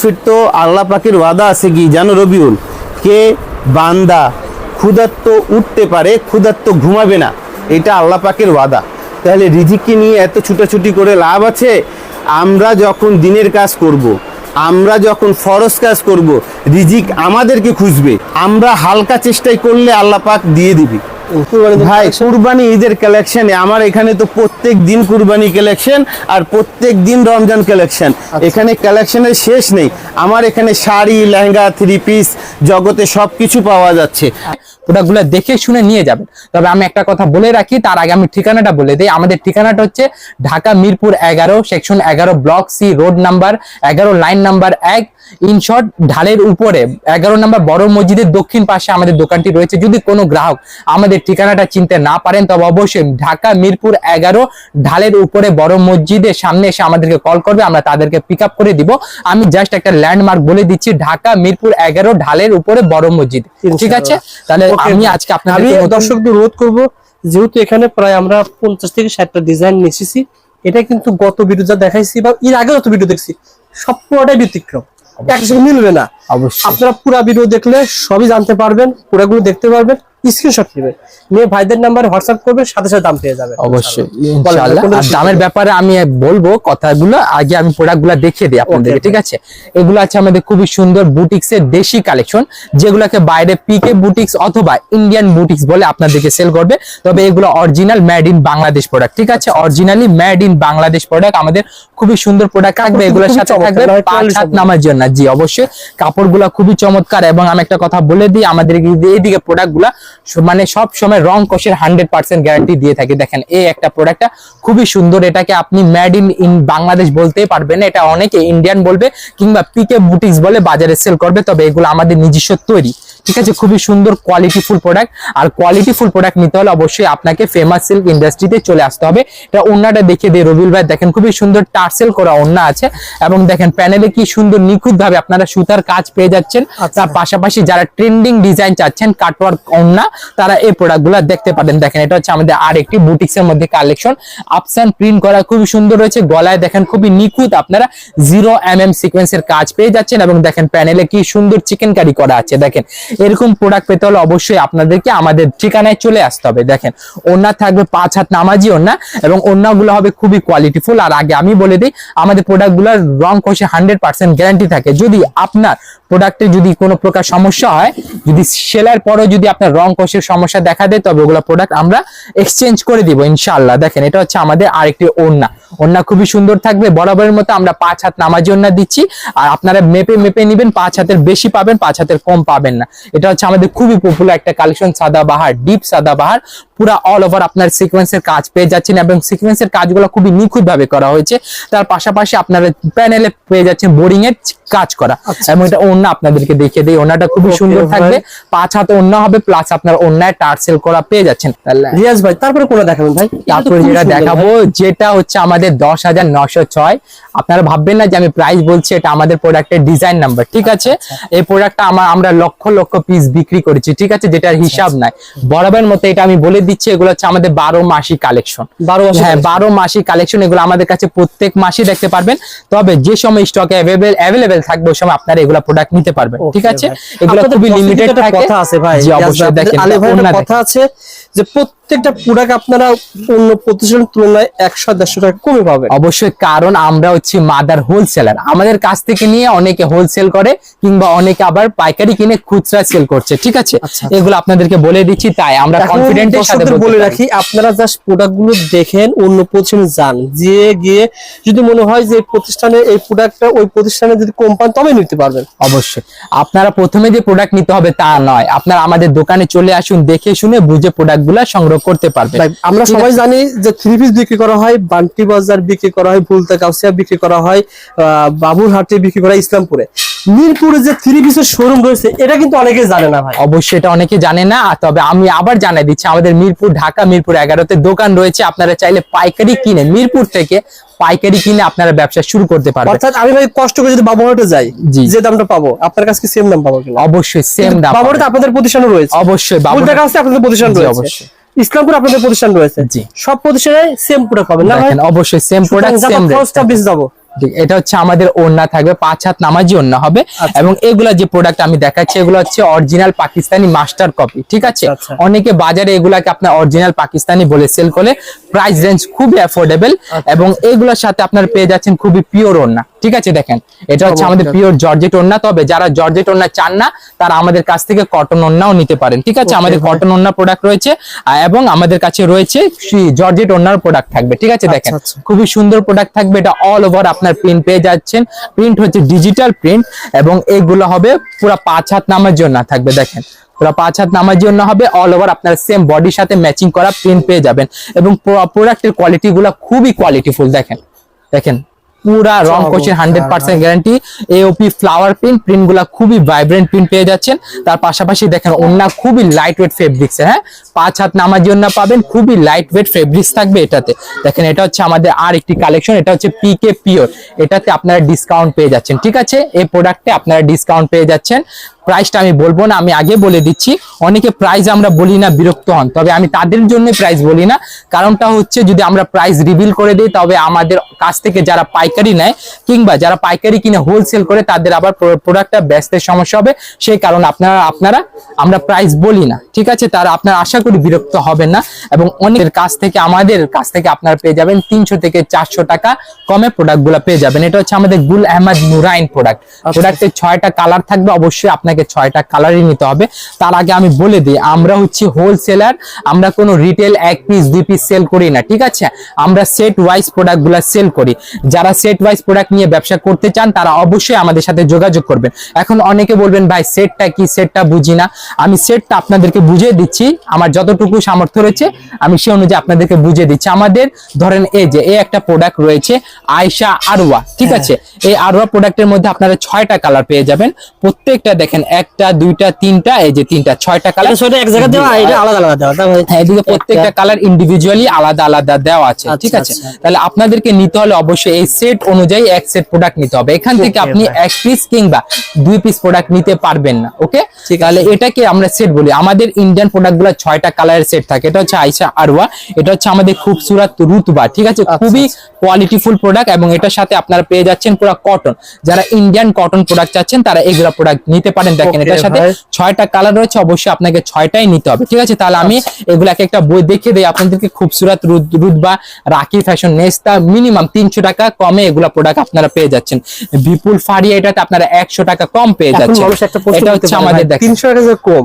ফির তো আল্লাহ পাকের ওয়াদা আছে কি জানো রবিউল? কে বান্দা ক্ষুধার্ত উঠতে পারে, ক্ষুধার্ত ঘুমাবে না, এটা আল্লাহ পাকের ওয়াদা। তাহলে রিজিককে নিয়ে এত ছুটাছুটি করে লাভ আছে? আমরা যখন দিনের কাজ করব। আমরা যখন ফরজ কাজ করব, রিজিক আমাদেরকে খুঁজবে। আমরা হালকা চেষ্টাই করলে আল্লাহ পাক দিয়ে দিবি। ভাই কুরবানি ঈদের কালেকশনে আমার এখানে তো প্রত্যেক দিন কুরবানি কালেকশন আর প্রত্যেক দিন রমজান কালেকশন এখানে কালেকশনের শেষ নেই। আমার এখানে শাড়ি লেহেঙ্গা থ্রি পিস জগতে সবকিছু পাওয়া যাচ্ছে। প্রোডাক্টগুলো দেখে শুনে নিয়ে যাবেন। তবে আমি একটা কথা বলে রাখি তার আগে আমি ঠিকানাটা বলে দিই। আমাদের ঠিকানাটা হচ্ছে ঢাকা মিরপুর এগারো সেকশন এগারো ব্লক সি রোড নাম্বার এগারো লাইন নাম্বার এক। ইনশর্ট ঢালের উপরে এগারো নাম্বার বড় মসজিদের দক্ষিণ পাশে আমাদের দোকানটি রয়েছে। যদি কোনো গ্রাহক আমাদের ঠিকানাটা চিনতে না পারেন তবে অবশ্যই ঢাকা মিরপুর এগারো ঢালের উপরে বড় মসজিদের সামনে এসে আমাদেরকে কল করবে। আমরা তাদেরকে পিক আপ করে দিব। আমি জাস্ট একটা ল্যান্ডমার্ক বলে দিচ্ছি ঢাকা মিরপুর এগারো ঢালের উপরে বড় মসজিদ। ঠিক আছে? তাহলে আমি। আজকে আপনাদের দর্শকদের অনুরোধ করব যেহেতু এখানে প্রায় আমরা পঞ্চাশ থেকে ষাটটা ডিজাইন নিয়েছি এটা কিন্তু গত ভিডিও যা দেখাইছি বা এর আগে যত ভিডিও দেখছি সব পুরোটাই ব্যতিক্রম একসাথে মিলবে না আপনারা পুরা ভিডিও দেখলে সবই জানতে পারবেন পুরাগুলো দেখতে পারবেন স্ক্রিনশট নেবেন নিয়ে ভাইদের নাম্বারে হোয়াটসঅ্যাপ করবেন সাথে সাথে দাম পেয়ে যাবেন অবশ্যই ইনশাআল্লাহ। আর দামের। ব্যাপারে আমি বলব কথাগুলো আগে আমি প্রোডাক্টগুলো দেখিয়ে দিই আপনাদেরকে ঠিক আছে? এগুলো আছে আমাদের খুবই সুন্দর বুটিক্স এর দেশি কালেকশন যেগুলোকে বাইরে পিকে বুটিক্স অথবা ইন্ডিয়ান বুটিক্স বলে আপনাদেরকে সেল করবে। তবে এগুলো original made in Bangladesh product ঠিক আছে? Originally made in Bangladesh product আমাদের খুবই সুন্দর প্রোডাক্ট থাকবে এগুলোর সাথে থাকবে পাঁচ হাত নামার জন্য। জি অবশ্যই। কাপড়গুলো খুবই চমৎকার এবং আমি একটা কথা বলে দিই আমাদের এইদিকে প্রোডাক্টগুলা মানে সব সময় রং কষের হান্ড্রেড পার্সেন্ট গ্যারান্টি দিয়ে থাকে। দেখেন, এই একটা প্রোডাক্টটা খুবই সুন্দর। এটাকে আপনি ম্যাড ইন ইন বাংলাদেশ বলতেই পারবেন। এটা অনেকে ইন্ডিয়ান বলবে কিংবা পিকে বুটিক্স বলে বাজারে সেল করবে, তবে এগুলো আমাদের নিজস্ব তৈরি। ঠিক আছে? খুবই সুন্দর কোয়ালিটি ফুল প্রোডাক্ট আর কোয়ালিটি ফুল প্রোডাক্ট নিতে হলে অবশ্যই আপনাকে ফেমাস সিল্ক ইন্ডাস্ট্রিতে চলে আসতে হবে। এটা ওন্নাটা দেখে দিয়ে রবিউল ভাই। দেখেন খুবই সুন্দর টার্সেল করা ওন্না আছে। এবং দেখেন প্যানেলে কি সুন্দর নিখুঁত ভাবে আপনারা সুতার কাজ পেয়ে যাচ্ছেন। তার পাশাপাশি যারা ট্রেন্ডিং ডিজাইন চাচ্ছেন কাটওয়ার্ক ওন্না তারা এই প্রোডাক্টগুলা দেখতে পারেন দেখেন এটা হচ্ছে আমাদের আর একটি বুটিক্স এর মধ্যে কালেকশন আপসান প্রিন্ট করা খুবই সুন্দর রয়েছে। গলায় দেখেন খুবই নিখুঁত আপনারা জিরো এম এম সিকোয়েন্সের কাজ পেয়ে যাচ্ছেন। এবং দেখেন প্যানেলে কি সুন্দর চিকেন কারি করা আছে। দেখেন এরকম প্রোডাক্ট পেতে হলে অবশ্যই আপনাদেরকে আমাদের ঠিকানায় চলে আসতে হবে। দেখেন ওনা থাকবে পাঁচ হাত নামাজি ওনা এবং ওনাগুলো হবে খুবই কোয়ালিটিফুল আর আগে আমি বলে দিই, আমাদের প্রোডাক্টগুলোর রং কষে হান্ড্রেড পার্সেন্ট গ্যারান্টি থাকে। যদি আপনার প্রোডাক্টে যদি কোনো প্রকার সমস্যা হয়, যদি সেলার পরেও যদি আপনার রং কষের সমস্যা দেখা দেয়, তবে ওগুলো প্রোডাক্ট আমরা এক্সচেঞ্জ করে দিব ইনশাল্লাহ দেখেন, এটা হচ্ছে আমাদের আরেকটি ওড়না। ওড়না খুবই সুন্দর থাকবে, বরাবরের মতো আমরা পাঁচ হাত নামাজি ওড়না দিচ্ছি। আর আপনারা মেপে মেপে নিবেন, পাঁচ হাতের বেশি পাবেন, পাঁচ হাতের কম পাবেন না। এটা হচ্ছে আমাদের খুবই পপুলার একটা কালেকশন সাদা বাহার ডিপ সাদা বাহার পুরা অল ওভার আপনার সিকোয়েন্সের কাজ পেয়ে যাচ্ছেন এবং সিকোয়েন্সের কাজগুলো খুবই নিখুঁত ভাবে করা হয়েছে। তার পাশাপাশি আপনারা প্যানেলে পেয়ে যাচ্ছেন বোরিং এর কাজ করা। এবং এটা ওন্না আপনাদেরকে দেখিয়ে দিই। ওন্নাটা খুবই সুন্দর থাকবে। পাঁচ হাতে ওন্না হবে প্লাস আপনার ওন্নায় টার্সেল করা পেয়ে যাচ্ছেন। রিয়াজ ভাই তারপরে কোনটা দেখাবেন ভাই? তারপরে যেটা দেখাবো যেটা হচ্ছে আমাদের দশ হাজার নশো ছয়। আপনারা ভাববেন না যে আমি প্রাইস বলছি এটা আমাদের প্রোডাক্টের ডিজাইন নাম্বার ঠিক আছে? এই প্রোডাক্টটা আমার আমরা লক্ষ লক্ষ পিস বিক্রি করেছি ঠিক আছে? যেটার হিসাব নাই। বরাবর মতো এটা আমি বলে দিচ্ছি এগুলো হচ্ছে আমাদের বারো মাসি কালেকশন বারো মাসি হ্যাঁ বারো মাসি কালেকশন এগুলো আমাদের কাছে প্রত্যেক মাসে দেখতে পারবেন। তবে যে সময় স্টকে অ্যাভেলেবেল থাকবে ওই সময় আপনারা এগুলো প্রোডাক্ট নিতে পারবেন ঠিক আছে? এগুলো খুবই লিমিটেড কথা আছে ভাই। জি অবশ্যই দেখেন। কথা আছে যে প্রত্যেকটা প্রোডাক্ট আপনারা অন্য প্রতিষ্ঠানের তুলনায় একশো দেড়শো টাকা কমে পাবেন। অবশ্যই কারণ আমরা হচ্ছে মাদার হোলসেলার আমাদের কাছ থেকে নিয়ে অনেকে হোলসেল করে কিংবা অনেকে আবার পাইকারি কিনে খুচরা সেল করছে ঠিক আছে? আচ্ছা। এগুলো আপনাদেরকে বলে দিচ্ছি তাই আমরা কনফিডেন্টের সাথে বলে রাখি আপনারা জাস্ট প্রোডাক্টগুলো দেখেন অন্য প্রতিষ্ঠানে যান। যে গিয়ে যদি মনে হয় যে প্রতিষ্ঠানে এই প্রোডাক্টটা ওই প্রতিষ্ঠানে যদি কম পান তবে নিতে পারবেন। অবশ্যই। আপনারা প্রথমে যে প্রোডাক্ট নিতে হবে তা নয়। আপনারা আমাদের দোকানে চলে আসুন দেখে শুনে বুঝে প্রোডাক্টগুলা সংগ্রহ করতে পারবেন ভাই, আমরা সবাই জানি যে থ্রি পিস বিক্রি করা হয় বান্টি বাজার বিক্রি করা হয় ভুলতা কাউসিয়া বিক্রি করা হয় আহ, বাবুরহাটে বিক্রি করা ইসলামপুরে। মিরপুরে যে থ্রি পিসের শোরুম রয়েছে এটা কিন্তু অনেকে জানে না ভাই। অবশ্যই এটা অনেকে জানে না তবে আমি আবার জানাই দিচ্ছি আমাদের মিরপুর ঢাকা মিরপুর এগারোতে দোকান রয়েছে আপনারা চাইলে পাইকারি কিনে মিরপুর থেকে পাইকারি কিনে আপনারা ব্যবসা শুরু করতে পারবেন। অর্থাৎ আমি ভাই কষ্ট করে যদি বাবুরহাটে যাই। যে দামটা পাবো আপনার কাছে সেম দাম পাবো কিনা? অবশ্যই সেম দাম বাবুরহাটে আপনাদের প্রতিষ্ঠানও রয়েছে। অবশ্যই বাবুরহাট- কাউসিয়া আপনাদের প্রতিষ্ঠান রয়েছে। অবশ্যই। ইসলামপুর আপনাদের প্রতিষ্ঠান রয়েছে। সব প্রতিষ্ঠানে সেম প্রোডাক্ট পাবেন না অবশ্যই সেম প্রোডাক্ট সেম খরচটা বেশি যাব। এটা হচ্ছে আমাদের ওড়না থাকবে পাঁচ হাত নামাজি ওড়না হবে আচ্ছা। এবং এগুলা যে প্রোডাক্ট আমি দেখাচ্ছি এগুলো হচ্ছে অরিজিনাল পাকিস্তানি মাস্টার কপি ঠিক আছে আচ্ছা। অনেকে বাজারে এগুলাকে আপনার অরিজিনাল পাকিস্তানি বলে সেল করে প্রাইস রেঞ্জ খুবই অ্যাফোর্ডেবল আচ্ছা। এবং এগুলোর সাথে আপনার পেয়ে যাচ্ছেন খুবই পিওর ওড়না ঠিক আছে দেখেন এটা হচ্ছে আমাদের পিওর জর্জেট ওড়না তবে যারা জর্জেট ওড়না চান না তারা আমাদের কাছ থেকে কটন ওড়নাও নিতে পারেন ঠিক আছে আমাদের কটন ওড়না প্রোডাক্ট রয়েছে এবং আমাদের কাছে রয়েছে জর্জেট ওড়নার প্রোডাক্ট থাকবে ঠিক আছে দেখেন। খুবই সুন্দর প্রোডাক্ট থাকবে এটা অল ওভার আপনার প্রিন্ট পেয়ে যাচ্ছেন। প্রিন্ট হচ্ছে ডিজিটাল প্রিন্ট এবং এগুলো হবে পুরো পাঁচ হাত নামার জন্য থাকবে, দেখেন। পুরো পাঁচ হাত নামার জন্য হবে অল ওভার আপনার সেম বডির সাথে ম্যাচিং করা প্রিন্ট পেয়ে যাবেন। এবং প্রোডাক্টের কোয়ালিটি গুলো খুবই কোয়ালিটিফুল দেখেন। দেখেন পুরা রং কোচের hundred percent guarantee AOP flower print প্রিন্টগুলা খুবই ভাইব্রেন্ট প্রিন্ট পেয়ে যাচ্ছেন। তার পাশাপাশি দেখেন অন্য খুবই লাইট ওয়েট ফেব্রিক্স হ্যাঁ? পাঁচ হাত নামার জন্য পাবেন খুবই লাইট ওয়েট ফেব্রিক্স থাকবে এটাতে। দেখেন এটা হচ্ছে আমাদের আর একটি কালেকশন এটা হচ্ছে পি কে পিওর এটাতে আপনারা ডিসকাউন্ট পেয়ে যাচ্ছেন ঠিক আছে? এই প্রোডাক্টে আপনারা ডিসকাউন্ট পেয়ে যাচ্ছেন। প্রাইসটা আমি বলব না আমি আগে বলে দিচ্ছি। অনেকে প্রাইস আমরা বলি না বিরক্ত হন। তবে আমি তাদের জন্য প্রাইস বলি না। কারণটা হচ্ছে যদি আমরা প্রাইস রিভিল করে দিই তবে আমাদের কাছ থেকে যারা পাইকারি নেয় কিংবা যারা পাইকারি কিনে হোলসেল করে তাদের আবার প্রোডাক্টটা ব্যস্তের সমস্যা হবে। সেই কারণে আপনারা আপনারা আমরা প্রাইস বলি না। ঠিক আছে? তারা আপনারা আশা করি বিরক্ত হবেন না। এবং অনেকের কাছ থেকে আমাদের কাছ থেকে আপনারা পেয়ে যাবেন তিনশো থেকে চারশো টাকা কমে প্রোডাক্টগুলা পেয়ে যাবেন। এটা হচ্ছে আমাদের গুল আহমদ নুরাইন প্রোডাক্ট প্রোডাক্টের ছয়টা কালার থাকবে। অবশ্যই আপনাকে ছয়টা কালারই নিতে হবে। তার আগে আমি বলে দিই আমরা হচ্ছি হোলসেলার আমরা কোনো রিটেল এক পিস দুই পিস সেল করি না ঠিক আছে? আমরা সেট ওয়াইজ প্রোডাক্টগুলা সেল করি। যারা সেট ওয়াইজ প্রোডাক্ট নিয়ে ব্যবসা করতে চান তারা অবশ্যই আমাদের সাথে যোগাযোগ করবেন। এখন অনেকে বলবেন ভাই সেটটা কি? সেটটা বুঝি না। আমি সেটটা আপনাদেরকে বুঝিয়ে দিচ্ছি। আমার যতটুকু সামর্থ্য রয়েছে আমি সে অনুযায়ী আপনাদেরকে বুঝিয়ে দিচ্ছি। আমাদের ধরেন এই যে এই একটা প্রোডাক্ট রয়েছে আয়শা আরওয়া ঠিক আছে? এই আরওয়া প্রোডাক্টের মধ্যে আপনারা ছয়টা কালার পেয়ে যাবেন। প্রত্যেকটা দেখেন একটা দুইটা তিনটা এই যে তিনটা ছয়টা কালার সেটা এক জায়গায় দেওয়া এটা আলাদা আলাদা দেওয়া হ্যাঁ এদিকে প্রত্যেকটা কালার ইন্ডিভিজুয়ালি আলাদা আলাদা দেওয়া আছে আচ্ছা, ঠিক আছে? আচ্ছা। তাহলে আপনাদেরকে নিতে হলে অবশ্যই এই সেট অনুযায়ী এক সেট প্রোডাক্ট নিতে হবে। এখান থেকে আপনি এক পিস কিংবা দুই পিস প্রোডাক্ট নিতে পারবেন না ওকে তাহলে এটাকে আমরা সেট বলি। আমাদের ইন্ডিয়ান প্রোডাক্টগুলো ছয়টা কালারের সেট থাকে। এটা হচ্ছে আইসা আরওয়া এটা হচ্ছে আমাদের খুবসুরাত রুতবা ঠিক আছে? আচ্ছা, খুবই আচ্ছা। কোয়ালিটিফুল প্রোডাক্ট এবং এটার সাথে আপনারা পেয়ে যাচ্ছেন পুরো কটন যারা ইন্ডিয়ান কটন প্রোডাক্ট চাচ্ছেন তারা এগুলা প্রোডাক্ট নিতে পারেন। দেখেন Okay, এটার সাথে। ছয়টা কালার রয়েছে অবশ্যই আপনাকে ছয়টাই নিতে হবে। ঠিক আছে তাহলে আমি এগুলো এক একটা বই দেখে দিই। আপনাদেরকে খুবসুরাত রুদ বা রাখি ফ্যাশন নেস্তা মিনিমাম তিনশো টাকা কমে এগুলা প্রোডাক্ট আপনারা পেয়ে যাচ্ছেন। বিপুল ফারিয়া এটাতে আপনারা একশো টাকা কম পেয়ে যাচ্ছেন। এটা হচ্ছে আমাদের দেখেন তিনশো টাকা কম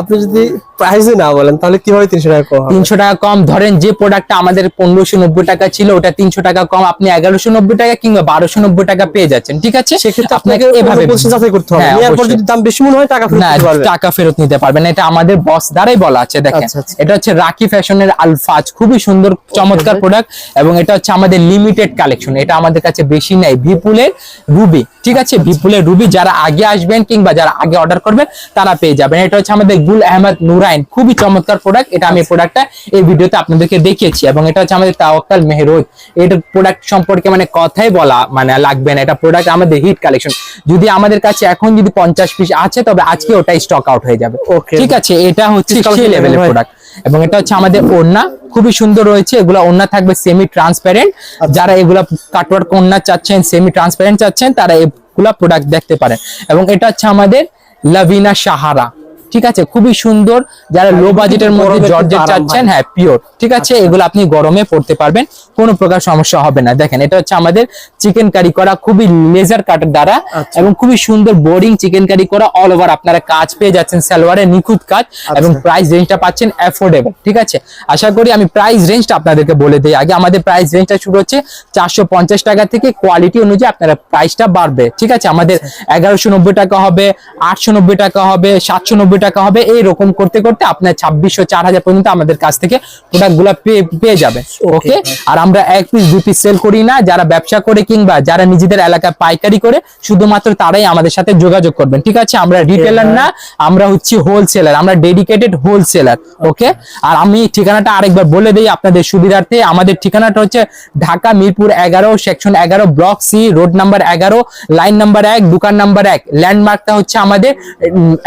আপনি যদি প্রাইসে না বলেন তাহলে কীভাবে তিনশো টাকা কম তিনশো টাকা কম। ধরেন যে প্রোডাক্টটা আমাদের পনেরোশো নব্বই টাকা ছিল ওটা তিনশো টাকা কম আপনি এগারোশো নব্বই টাকা কিংবা বারোশো নব্বই টাকা পেয়ে যাচ্ছেন ঠিক আছে? সেক্ষেত্রে আপনাকে এভাবে যাচাই করতে হবে। হ্যাঁ, নেওয়ার পর অবশ্যই। যদি দাম বেশি মনে হয় টাকা ফেরত টাকা ফেরত নিতে পারবেন। এটা আমাদের বস দ্বারাই বলা আছে দেখেন। আচ্ছা, আচ্ছা। এটা হচ্ছে রাখি ফ্যাশনের আলফাজ খুবই সুন্দর চমৎকার প্রোডাক্ট এবং এটা হচ্ছে আমাদের লিমিটেড কালেকশন এটা আমাদের কাছে বেশি নাই। বিপুলের রুবি ঠিক আছে? আচ্ছা, বিপুলের রুবি যারা আগে আসবেন কিংবা যারা আগে অর্ডার করবেন তারা পেয়ে যাবেন। এটা হচ্ছে আমাদের গুল আহমদ নুরাইন খুবই চমৎকার প্রোডাক্ট এটা আমি প্রোডাক্টটা এই ভিডিওতে আপনাদেরকে দেখিয়েছি এবং এটা হচ্ছে আমাদের তাওয়াক্কাল মেহরোজ এটা প্রোডাক্ট সম্পর্কে মানে কথাই বলা মানে লাগবে না। এটা প্রোডাক্ট আমাদের হিট কালেকশন যদি আমাদের কাছে এখন যদি পঞ্চাশ পিস আছে তবে আজকে ওটাই স্টক আউট হয়ে যাবে. ঠিক আছে? এটা হচ্ছে সেই লেভেলের প্রোডাক্ট এবং এটা হচ্ছে আমাদের ওড়না। খুবই সুন্দর রয়েছে। এগুলা ওড়না থাকবে সেমি ট্রান্সপারেন্ট যারা এগুলা কাটওয়ার্ক ওড়না চাচ্ছেন সেমি ট্রান্সপারেন্ট চাচ্ছেন তারা এগুলা প্রোডাক্ট দেখতে পারেন। এবং এটা হচ্ছে আমাদের লাভিনা সাহারা। ঠিক আছে? খুবই সুন্দর। যারা লো বাজেটের মধ্যে জর্জেট চাচ্ছেন হ্যাঁ। পিওর ঠিক আছে? এগুলো আপনি গরমে পড়তে পারবেন। কোনো প্রকার সমস্যা হবে না। দেখেন এটা হচ্ছে আমাদের চিকেন কারি করা খুবই লেজার কাটের দ্বারা আচ্ছা। এবং খুবই সুন্দর বোরিং চিকেন কারি করা অল ওভার আপনারা কাজ পেয়ে যাচ্ছেন সালোয়ারে নিখুঁত কাজ এবং প্রাইস রেঞ্জটা পাচ্ছেন অ্যাফোর্ডেবল ঠিক আছে? আশা করি আমি প্রাইস রেঞ্জটা আপনাদেরকে বলে দিই। আগে আমাদের প্রাইস রেঞ্জটা শুরু হচ্ছে চারশো পঞ্চাশ টাকা থেকে কোয়ালিটি অনুযায়ী আপনারা প্রাইসটা বাড়বে ঠিক আছে? আমাদের এগারোশো নব্বই টাকা হবে আটশো নব্বই টাকা হবে সাতশো নব্বই টাকা হবে এইরকম করতে করতে আপনার ছাব্বিশশো চার হাজার পর্যন্ত আমাদের কাছ থেকে প্রোডাক্টগুলা পেয়ে পেয়ে যাবে ওকে আর আমরা এক পিস দুই পিস সেল করি না। যারা ব্যবসা করে কিংবা যারা নিজেদের এলাকায় পাইকারি করে শুধুমাত্র তারাই আমাদের সাথে যোগাযোগ করবেন। ঠিক আছে? আমরা রিটেলার না আমরা হচ্ছি হোলসেলার আমরা ডেডিকেটেড হোলসেলার ওকে আর আমি ঠিকানাটা আরেকবার বলে দিই আপনাদের সুবিধার্থে। আমাদের ঠিকানাটা হচ্ছে ঢাকা মিরপুর এগারো সেকশন এগারো ব্লক সি রোড নাম্বার এগারো লাইন নাম্বার এক দোকান নাম্বার এক। ল্যান্ডমার্কটা হচ্ছে আমাদের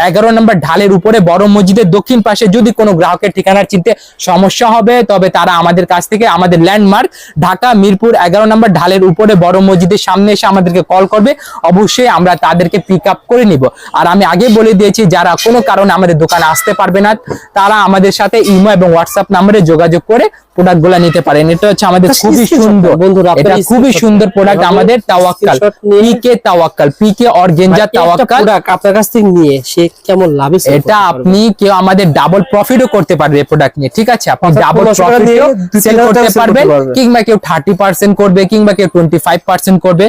এগারো নাম্বার ঢালের উপরে বড় মসজিদের দক্ষিণ পাশে। যদি কোনো গ্রাহকের ঠিকানা চিনতে সমস্যা হবে তবে তারা আমাদের কাছ থেকে আমাদের ল্যান্ডমার্ক ঢাকা, মিরপুর, এগারো নম্বর ঢালের উপরে বড় মসজিদের সামনে এসে আমাদেরকে কল করবে। অবশ্যই আমরা তাদেরকে পিক আপ করে নিব। আর আমি আগে বলে দিয়েছি, যারা কোনো কারণে আমাদের দোকানে আসতে পারবে না, তারা আমাদের সাথে ইমো এবং হোয়াটসঅ্যাপ নাম্বারে যোগাযোগ করে প্রোডাক্টগুলা নিতে পারেন। এটা হচ্ছে আমাদের খুবই সুন্দর। বন্ধুরা, এটা খুবই সুন্দর প্রোডাক্ট আমাদের তাওয়াক্কাল। পিকে তাওয়াক্কাল। পিকে অর্গেঞ্জা তাওয়াক্কাল। প্রোডাক্ট আপনার কাছ থেকে নিয়ে সে কেমন লাভ এটা আপনি কেউ আমাদের ডাবল প্রফিটও করতে পারবে এই প্রোডাক্ট নিয়ে ঠিক আছে? আপনি ডাবল প্রফিটও সেল করতে পারবেন কিংবা কেউ থার্টি পার্সেন্ট করবে কিংবা কেউ টোয়েন্টি ফাইভ পার্সেন্ট করবে।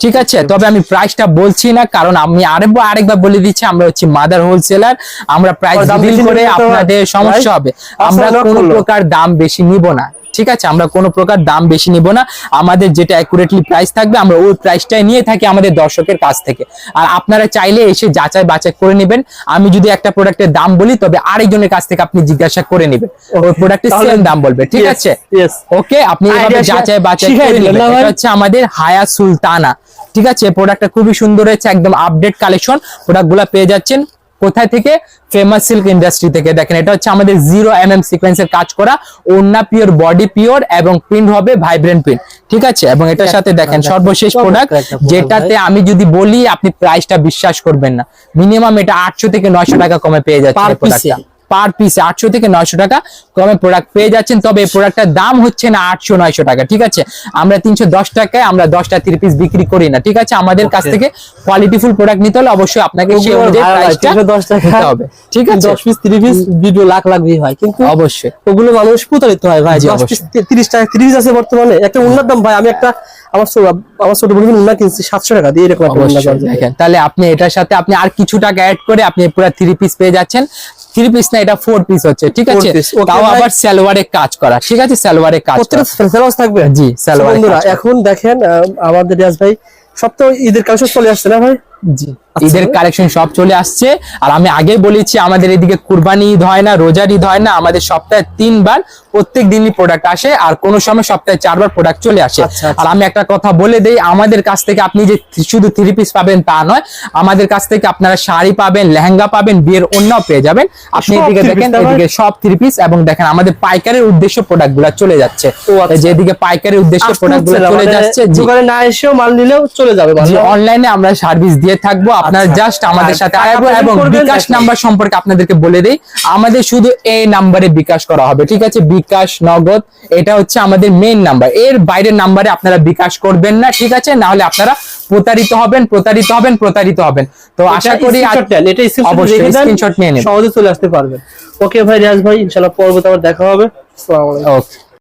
ঠিক আছে? তবে আমি প্রাইসটা বলছি না কারণ আমি আরেকবার আরেকবার বলে দিচ্ছি আমরা হচ্ছে মাদার হোলসেলার আমরা প্রাইস করে আপনাদের সমস্যা হবে। আমরা কোনো প্রকার দাম বেশি নিব না। ঠিক আছে আমরা কোনো প্রকার দাম বেশি নিব না। আমাদের যেটা অ্যাকুরেটলি প্রাইস থাকবে আমরা ওই প্রাইসটাই নিয়ে থাকি আমাদের দর্শকের কাছ থেকে। আর আপনারা চাইলে এসে যাচাই বাছাই করে নেবেন। আমি যদি একটা প্রোডাক্টের দাম বলি তবে আরেকজনের কাছ থেকে আপনি জিজ্ঞাসা করে নেবেন। ওই প্রোডাক্টের সেম দাম বলবে ঠিক আছে? ওকে আপনি যাচাই বাছাই করে নেবেন। এটা হচ্ছে আমাদের হায়া সুলতানা। ঠিক আছে প্রোডাক্টটা খুবই সুন্দর হয়েছে একদম আপডেট কালেকশন প্রোডাক্টগুলো পেয়ে যাচ্ছেন। কোথায় থেকে? ফেমাস সিল্ক ইন্ডাস্ট্রি থেকে। দেখেন এটা হচ্ছে আমাদের জিরো এম এম সিকোয়েন্সের কাজ করা। ওন্না পিওর বডি পিওর এবং প্রিন্ট হবে ভাইব্রেন্ট প্রিন্ট ঠিক আছে? এবং এটার সাথে দেখেন সর্বশেষ প্রোডাক্ট যেটাতে আমি যদি বলি আপনি প্রাইসটা বিশ্বাস করবেন না। মিনিমাম এটা আটশো থেকে নয়শো টাকা কমে পেয়ে যাচ্ছে প্রোডাক্টটা? পার পিসে আটশো থেকে নয়শো টাকা। কমে প্রোডাক্ট পেয়ে যাচ্ছেন তবে এই প্রোডাক্টটার দাম হচ্ছে না আটশো নয়শো টাকা ঠিক আছে? আমরা তিনশো দশ টাকায় আমরা দশটা থ্রি পিস বিক্রি করি না ঠিক আছে? আমাদের কাছ. থেকে কোয়ালিটিফুল প্রোডাক্ট নিতে হলে অবশ্যই আপনাকে ওগুলো অনুযায়ী ভাড়া ভাই, প্রাইসটা 310 টাকা। দিতে হবে ঠিক আছে? দশ পিস তিরিশ piece video lakh lakh view হয় কিন্তু অবশ্যই। ওগুলো মানুষ প্রতারিত হয় ভাই জি, দশ পিস তিরিশ টাকা তিরিশ আছে বর্তমানে একটা উন্নত দাম ভাই আমি একটা আমার ছোট আমার ছোট বোন উন্না কিনছি সাতশো টাকা দিয়ে এরকম তাহলে আপনি এটার সাথে আপনি আর কিছু টাকা অ্যাড করে আপনি পুরো থ্রি পিস পেয়ে যাচ্ছেন। থ্রি পিস না এটা ফোর পিস হচ্ছে ঠিক আছে? তাও আবার সালোয়ারে কাজ করা ঠিক আছে? সালোয়ারে কাজ করা। থাকবে? জি, সালোয়ার বন্ধুরা এখন দেখেন আমাদের রিয়াজ ভাই সব তো ঈদের কাজ চলে আসছে না ভাই? জি আচ্ছা। ঈদের কালেকশন সব চলে আসছে আর আমি আগে বলেছি আমাদের এদিকে কুরবানি ঈদ হয় না রোজার ঈদ হয় না আমাদের সপ্তাহে তিনবার প্রত্যেক দিনই প্রোডাক্ট আসে আর কোন সময় সপ্তাহে চারবার প্রোডাক্ট চলে আসে আচ্ছা, আচ্ছা। আর আমি একটা কথা বলে দেই আমাদের কাছ থেকে আপনি যে শুধু থ্রি পিস পাবেন তা নয় আমাদের কাছ থেকে আপনারা শাড়ি পাবেন লেহেঙ্গা পাবেন বিয়ের অন্যও পেয়ে যাবেন আপনি এদিকে দেখেন? এদিকে সব থ্রি পিস এবং দেখেন আমাদের পাইকারের উদ্দেশ্য প্রোডাক্টগুলা চলে যাচ্ছে ও। এই যে এদিকে পাইকারের উদ্দেশ্য প্রোডাক্টগুলো চলে মানে যাচ্ছে না এসেও মাল নিলেও চলে যাবে অনলাইনে আমরা সার্ভিস দিয়ে থাকব। আপনারা আচ্ছা। জাস্ট আমাদের সাথে এবং- বিকাশ নাম্বার সম্পর্কে আপনাদেরকে বলে দেই। আমাদের শুধু এই নাম্বারে বিকাশ করা হবে ঠিক আছে? বিকাশ নগদ এটা হচ্ছে আমাদের মেইন নাম্বার এর বাইরের নাম্বারে আপনারা বিকাশ করবেন না ঠিক আছে? না হলে আপনারা প্রতারিত হবেন প্রতারিত হবেন প্রতারিত হবেন। তো আশা করি অবশ্যই স্ক্রিনশট নিয়ে নেবেন। সহজে চলে আসতে পারবেন। ওকে ভাই রিয়াজ ভাই ইনশাআল্লাহ পরবর্তী আবার দেখা হবে। আসসালামু আলাইকুম। ওকে